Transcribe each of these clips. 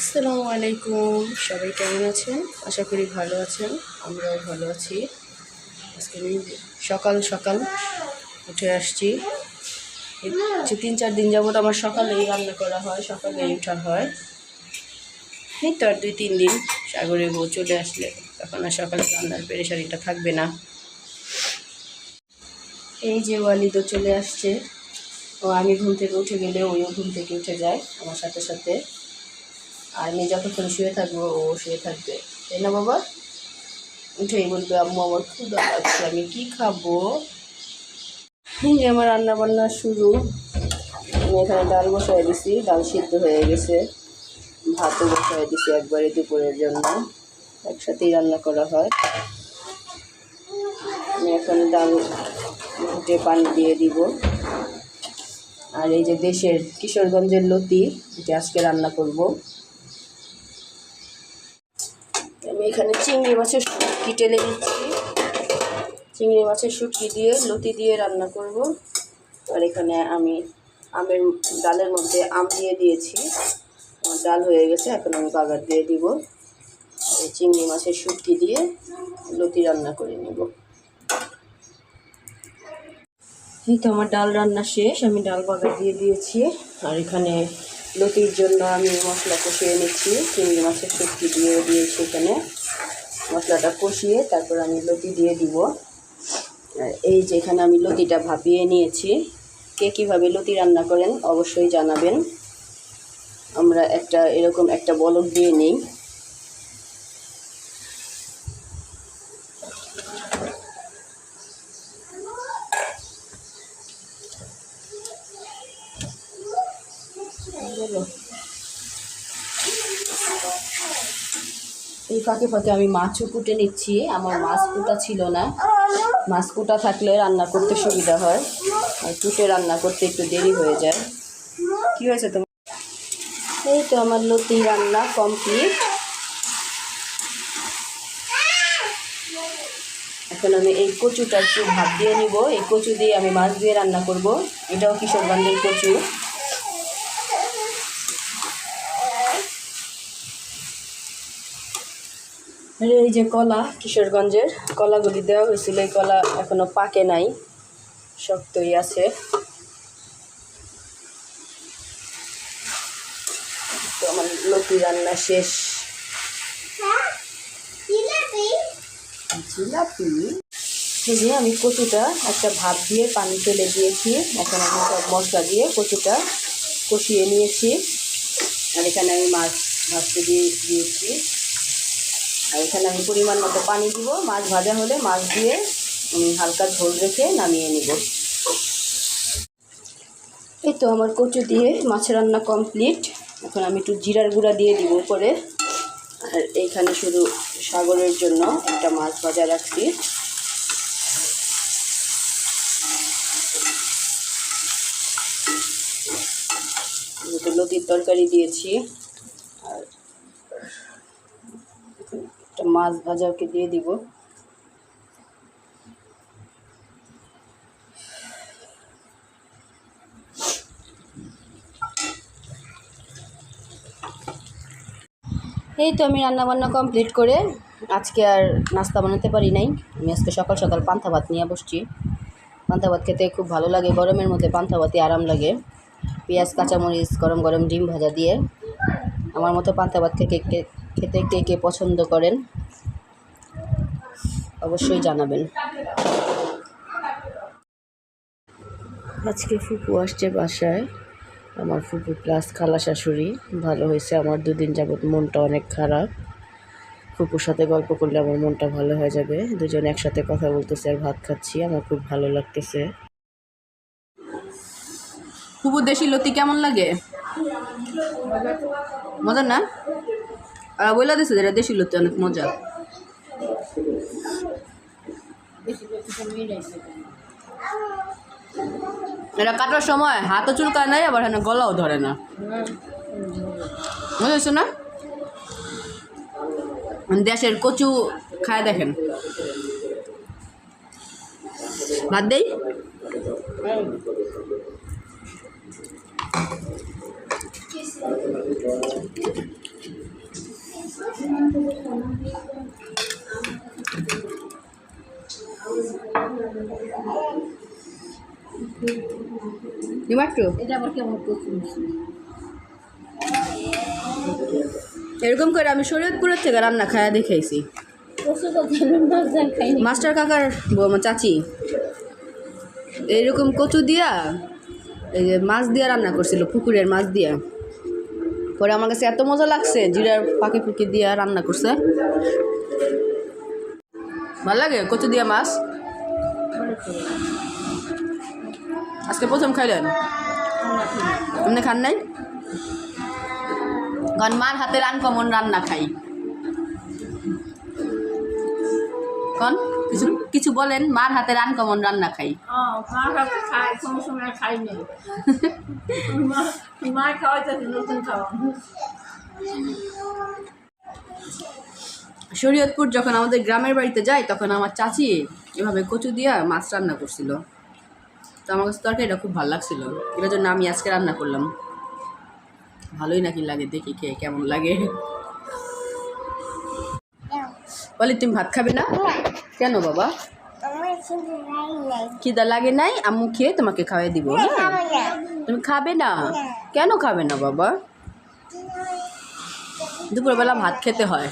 আসসালামু আলাইকুম। সবাই কেমন আছেন? আশা করি ভালো আছেন। আমরাও ভালো আছি। আজকে আমি সকাল সকাল উঠে আসছি। তিন চার দিন যাবত আমার সকালেই রান্না করা হয়, সকালেই উঠা হয়। এই তো আর দুই, তিন দিন সাগরে বউ চলে আসলে। তখন আর সকালে রান্নার পেরেশানিটা থাকবে না। এই যে ওয়ালিদও চলে আসছে। ও আমি ঘুম থেকে উঠে গেলে ওইও ঘুম থেকে উঠে যায়, আমার সাথে সাথে। আর আমি যতক্ষণ শুয়ে থাকব, ও শুয়ে থাকবে। তাই না, বাবা? উঠেই বলবে, আম্মু, আমার ক্ষুদা লাগছে, আমি কি খাব? যে আমার রান্না বান্না শুরু। আমি এখানে ডাল বসাই দিছি, ডাল সিদ্ধ হয়ে গেছে। ভাতও বসাই দিছি একবারে দুপুরের জন্য, একসাথেই রান্না করা হয়। আমি এখন ডাল ঘুটে পানি দিয়ে দিব। আর এই যে দেশের কিশোরগঞ্জের লতি, এটা আজকে রান্না করব আমি এখানে চিংড়ি মাছের শুটকি টেলে নিচ্ছি। চিংড়ি মাছের শুটকি দিয়ে লতি দিয়ে রান্না করব। আর এখানে আমি আমের ডালের মধ্যে আম দিয়ে দিয়েছি। আমার ডাল হয়ে গেছে, এখন আমি বাগার দিয়ে দিব। চিংড়ি মাছের শুটকি দিয়ে লতি রান্না করে নেব। এই তো আমার ডাল রান্না শেষ, আমি ডাল বাগার দিয়ে দিয়েছি। আর এখানে লতির জন্য আমি মশলা কষিয়ে নিচ্ছি। চিংড়ি মাছের শুটকি দিয়ে দিয়েছি এখানে। মশলাটা কষিয়ে তারপর আমি লতি দিয়ে দিব। এই যেখানে আমি লতিটা ভাপিয়ে নিয়েছি। কে কীভাবে লতি রান্না করেন অবশ্যই জানাবেন। আমরা একটা এরকম একটা বলক দিয়ে নিই। ফাঁকে ফাঁকে আমি মাছও কুটে নিচ্ছি, আমার মাছ কুটা ছিল না। মাছ কুটা থাকলে রান্না করতে সুবিধা হয়, আর কুটে রান্না করতে একটু দেরি হয়ে যায়। কি হয়েছে তোমার? এই তো আমার লতি রান্না কমপ্লিট। এখন আমি এই কচুটা একটু ভাত দিয়ে নিব, এই কচু দিয়ে আমি মাছ দিয়ে রান্না করব। এটাও কিশোরগঞ্জের কচু। এই যে কলা কিশোরগঞ্জের কলাগুলি দেওয়া হয়েছিল, এই কলা এখনও পাকে নাই, শক্তই আছে। তো আমার লতি রান্না শেষ। যে আমি কচুটা একটা ভাত দিয়ে পানি ফেলে দিয়েছি। এখন আমি সব মশলা দিয়ে কচুটা কষিয়ে নিয়েছি। আর এখানে আমি মাছ ভাজতে দিয়ে দিয়েছি। আর এখানে আমি পরিমাণ মতো পানি দিব। মাছ ভাজা হলে মাছ দিয়ে আমি হালকা ঝোল রেখে নামিয়ে নিব। এই তো আমার কচু দিয়ে মাছ রান্না কমপ্লিট। এখন আমি একটু জিরার গুঁড়া দিয়ে দিব উপরে। আর এইখানে শুধু সাগরের জন্য একটা মাছ ভাজা রাখছি। লতির তরকারি দিয়েছি আর একটা মাছ ভাজা ওকে দিয়ে দিব। এই তো আমি রান্না বান্না কমপ্লিট করে আজকে আর নাস্তা বানাতে পারি নাই। আমি আজকে সকাল সকাল পান্তা ভাত নিয়ে বসছি। পান্তা ভাত খেতে খুব ভালো লাগে, গরমের মধ্যে পান্তা ভাতে আরাম লাগে। পেঁয়াজ, কাঁচামরিচ, গরম গরম ডিম ভাজা দিয়ে। আমার মতো পান্তা ভাত খেতে খেতে কে কে পছন্দ করেন? অবশ্যই জানাবেন। আজকে ফুপু আসছে বাসায়। আমার ফুপু প্লাস খালা শাশুড়ি। ভালো হয়েছে, আমার দুদিন যাবত মনটা অনেক খারাপ। ফুপুর সাথে গল্প করলে আমার মনটা ভালো হয়ে যাবে। দুজন একসাথে কথা বলতেছে আর ভাত খাচ্ছি, আমার খুব ভালো লাগতেছে। ফুপু, দেশি লতি কেমন লাগে? মজা না? আর বলে দিছে যেটা দেশি লতি, অনেক মজা এটা কাটার সময় হাতও চুলকায় নাই, আবার হ্যাঁ গলাও ধরে না। বুঝেছ না? দেশের কচু খায় দেখেন। ভাত দেই। মাত্র? এটা আবার কেমন এরকম করে আমি শরীয়তপুরের থেকে রান্না খায়া দেখাইছি। খাইনি। মাস্টার কাকার চাচি এইরকম কচু দিয়া এই যে মাছ দিয়া রান্না করছিল পুকুরের মাছ দিয়া। পরে আমার কাছে এত মজা লাগছে জিরার পাখি ফুকি দিয়া রান্না করছে। ভালো লাগে কচু দিয়া মাছ? আজকে প্রথম খাইলেন? আপনি খান নাই? কারণ মার হাতের আনকমন রান্না খাই। কন কিছু কিছু বলেন মার হাতের আনকমন রান্না খাই। মা খাই কোনো সময় খাই নেই। মা খাওয়াইতে নতুন খাওয়া। শরীয়তপুর যখন আমাদের গ্রামের বাড়িতে যাই তখন আমার চাচি এভাবে কচু দিয়া মাছ রান্না করছিল। তো আমার কাছে তরকারিটা খুব ভালো লাগছিল। এটার জন্য আমি আজকে রান্না করলাম। ভালোই নাকি লাগে দেখি খেয়ে কেমন লাগে। বলি তুমি ভাত খাবে না? কেন বাবা? খিদা লাগে নাই? আম্মু খেয়ে তোমাকে খাওয়াই দিব হ্যাঁ তুমি খাবে না? কেন খাবে না বাবা? দুপুরবেলা ভাত খেতে হয়।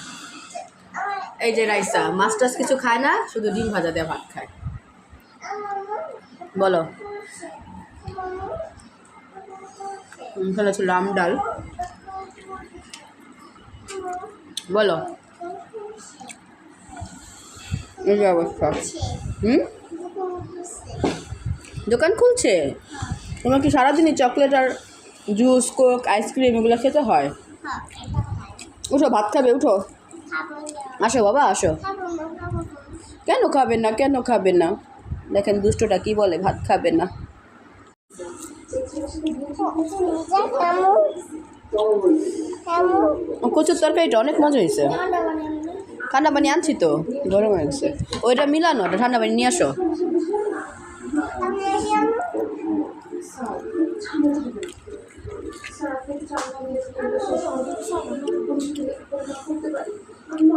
এই যে রাইসা মাছ টাছ কিছু খায় না? শুধু ডিম ভাজা দিয়ে ভাত খায়। বলো। এখানে ছিল আম ডাল। বলো। এই অবস্থা। হুম? দোকান খুলছে? তোমার কি সারাদিনই চকলেট আর জুস, কোক, আইসক্রিম এগুলো খেতে হয়? উঠো ভাত খাবে, উঠো। আসো বাবা, আসো। কেন খাবেন না, কেন খাবেন না? দেখেন দুষ্টটা কি বলে, ভাত খাবে না। কচুর তরকারিটা অনেক মজা হয়েছে। ঠান্ডা পানি আনছি তো, গরম হয়ে গেছে। ওইটা মিলানো, ওটা ঠান্ডা পানি নিয়ে আসো।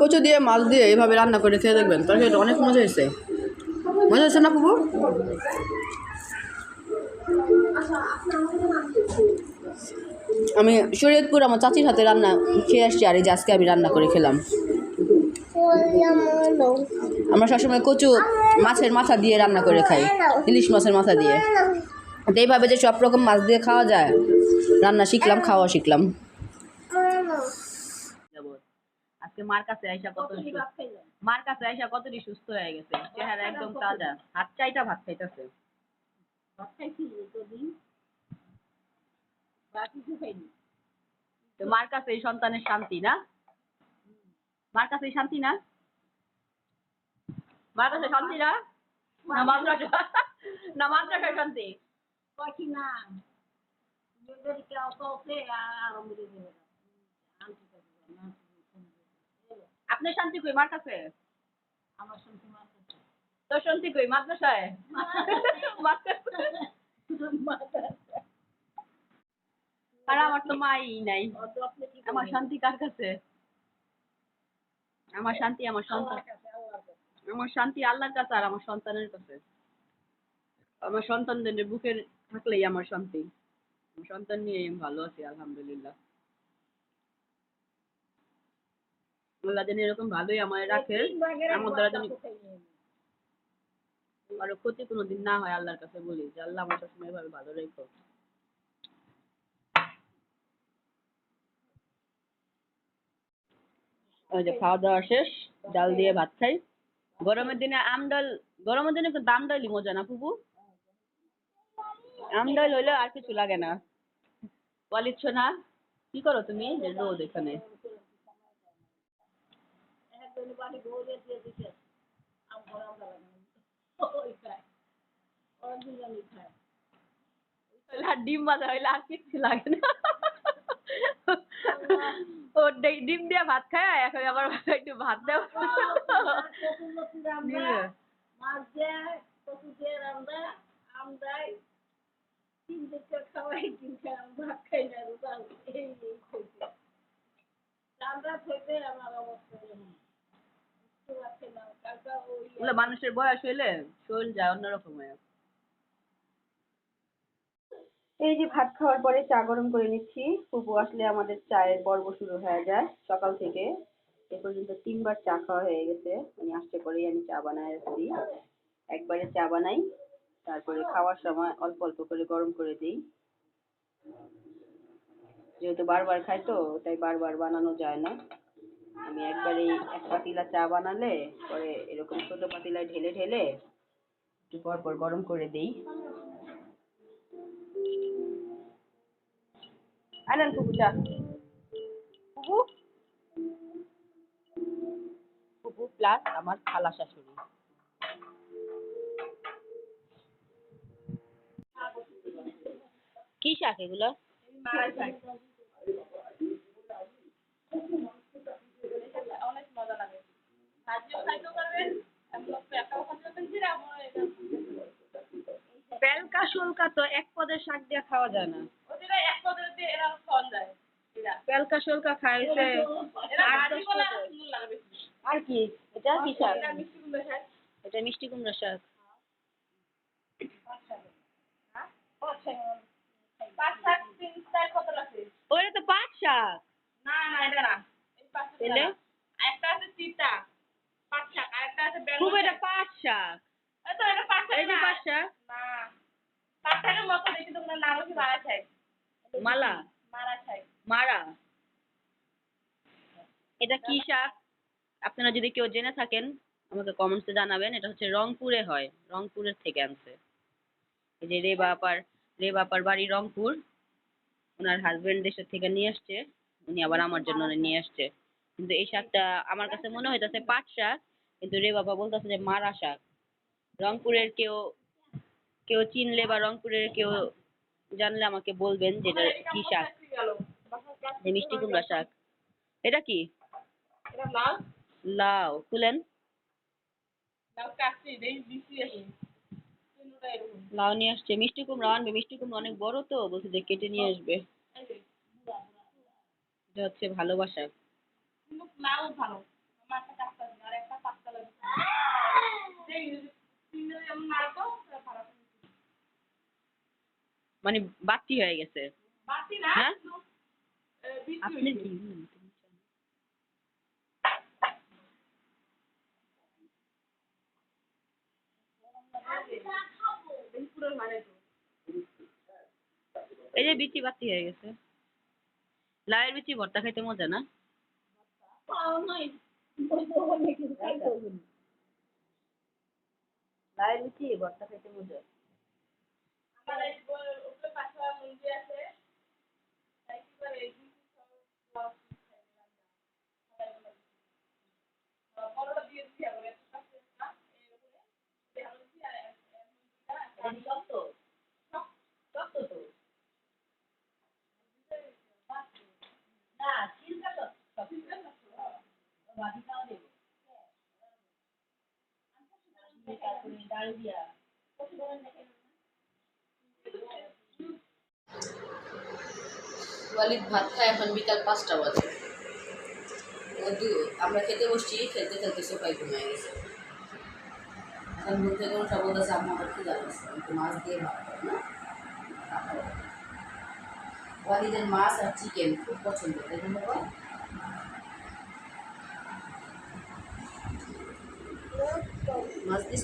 কচু দিয়ে, মাছ দিয়ে এভাবে রান্না করে খেয়ে দেখবেন, তরকারিটা অনেক মজা হয়েছে। মজা হয়েছে না পুবু আমি শরীয়তপুর আমার চাচির হাতে রান্না খেয়ে আসছি, আর এই যে আজকে আমি রান্না করে খেলাম। আমরা সবসময় কচু মাছের মাথা দিয়ে রান্না করে খাই, ইলিশ মাছের মাথা দিয়ে। এইভাবে যে সব রকম মাছ দিয়ে খাওয়া যায়, রান্না শিখলাম, খাওয়া শিখলাম। আজকে মার কাছে আইসা কত মার কাছে আইসা কতটি সুস্থ হয়ে গেছে? চেহারা একদম তাজা। হাত চাইটা ভাত খাইতেছে। তো মার কাছে এই সন্তানের শান্তি না? মার কাছে শান্তি না? মার কাছে শান্তি না? না মাদ্রাসা না মাদ্রাসায় শান্তি। কয়টি না। যদি কেউ কৌকে আর মেরে দেবে আপনার শান্তি কই মার কাছে? আমার সঙ্গে মার কাছে। তোর শান্তি কই মাদ্রাসায়? আর আমার তো মাই নাই। আমার শান্তি কার কাছে? আমার শান্তি আমার সন্তান। আমার শান্তি আল্লাহর কাছে আর আমার সন্তানের কাছে। আমার সন্তানদের বুকের থাকলেই আমার শান্তি। সন্তান নিয়ে ভালো আছি আলহামদুলিল্লাহ। আল্লাহ যেন এরকম ভালোই আমায় রাখে। আমার দ্বারা যেন কারও ক্ষতি কোনোদিন না হয় আল্লাহর কাছে বলি যে আল্লাহ আমার সবসময় এভাবে ভালো রেখো। ওই যে খাওয়া দাওয়া শেষ ডাল দিয়ে ভাত খাই। গরমের দিনে আম ডাল গরমের দিনে কিন্তু আম ডালই মজা না ফুপু? আম ডাল হইলে আর কিছু লাগে না। বলিচ্ছ না? কি করো তুমি? রোদ এখানে। তাহলে আর ডিম ভাজা হইলে আর কিচ্ছু লাগে না। ও ডিম দিয়ে ভাত খায় এখন আবার একটু ভাত দেও নিয়ে। মাছ দেয় কচু দিয়ে রান্না আম তিন দিকে খাওয়াই তিন ভাত খাই না রোজা এই এই খাইছে চাল রাত হইতে আমার অবস্থা ওগুলো মানুষের বয়স হইলে শরীর যায় অন্যরকম হয়ে এই যে ভাত খাওয়ার পরে চা গরম করে নিচ্ছি। ফুপু আসলে আমাদের চায়ের পর্ব শুরু হয়ে যায় সকাল থেকে। এ পর্যন্ত তিনবার চা খাওয়া হয়ে গেছে। উনি আসতে পরেই আমি চা বানায় রাখছি একবারে চা বানাই, তারপরে খাওয়ার সময় অল্প অল্প করে গরম করে দিই। যেহেতু বারবার খাই তো, তাই বারবার বানানো যায় না। আমি একবারে এক পাতিলা চা বানালে, পরে এরকম ছোট পাতিলায় ঢেলে ঢেলে একটু পর পর গরম করে দেই। আনেন ফুপু চা। ফুপু ফুপু প্লাস আমার খালা শাশুড়ি। কি শাক এগুলো অনেক মজা লাগে ভাজিও খাইতে পারবেন এমন পেঁচাও খাইতে পারবেন জিরা মনে এটা পেলকা শুলকা তো এক পদের শাক দিয়ে খাওয়া যায় না। ওদের এক পদের দিয়ে এরা খাওয়া যায় এরা পেলকা খাইছে আর কি? এটা কি শাক? এটা মিষ্টি কুমড়া শাক। পাঁচ শাক তিন কত লাগে ওটা তো পাট শাক। না না এটা না এই পাঁচ শাক তাহলে? না। একটা আছে চিতা পাঁচ শাক আর একটা আছে বেল খুব এটা পাট শাক। এই তো এটা পাঁচ শাক এই যে না। পাট শাক? না। পাঁচ শাকের মতো দেখি তোমরা নাম হচ্ছে মারা শাক মালা? মারা শাক মারা? এটা কি শাক? আপনারা যদি কেউ জেনে থাকেন আমাকে কমেন্টসে জানাবেন। এটা হচ্ছে রংপুরে হয়। রংপুরের থেকে আনছে। এই যে রেবা আপার রেবা আপার বাড়ি রংপুর। ওনার হাজবেন্ড দেশের থেকে নিয়ে আসছে। উনি আবার আমার জন্য নিয়ে আসছে। কিন্তু এই শাকটা আমার কাছে মনে হইতাছে পাট শাক। কিন্তু রে বাবা বলতেছে যে মারা শাক রংপুরের কেউ কেউ চিনলে বা রংপুরের কেউ জানলে আমাকে বলবেন যে এটা কি শাক? যে মিষ্টি কুমড়া শাক। এটা কি? লাউ। খুলেন লাউ নিয়ে আসছে। মিষ্টি কুমড়া আনবে। মিষ্টি কুমড়া অনেক বড় তো বলছে যে কেটে নিয়ে আসবে। এটা হচ্ছে ভালোবাসা। লাল ভালো। মানে বাতি হয়ে গেছে। হ্যাঁ? আপনি কি এই যে বিচি বাতি হয়ে গেছে। লাউয়ের বিচি ভর্তা খাইতে মজা না? পাও নাই বলব অনেক কিছু খাইতে হবে না। লাউয়ের বিচি ভর্তা খাইতে মজা আমার এই বই- উপরে পাশে মুরগি আছে তাই কি করে এই দুই পিস সব ব্লাউজ পিস খাই দিলাম না। সবাই বলে, আহ, বড়টা দিয়ে দিছি আবার, এত কাছে না, এর উপরে দিয়ে আলু দিছি আর এর- এর মুরগিটা একটা শক্ত শক্ত, শক্ত তো বাড়ছে। না চিন্তা তো চিন্তা না তো, আহ, বাদি খাওয়া দেবো তারপরে ডাল দিয়া ওয়ালিদ ভাত খায়, এখন বিকাল পাঁচটা বাজে। আমরা খেতে বসছি, খেলতে খেলতে সোফায় ঘুমিয়ে গেছে। এখন ঘুম ওঠা বলতেছে, আম্মা, আমার খিদা লাগছে মাছ দিয়ে ভাত না? ওয়ালিদের মাছ আর চিকেন খুব পছন্দ, তাই না মাছ দিস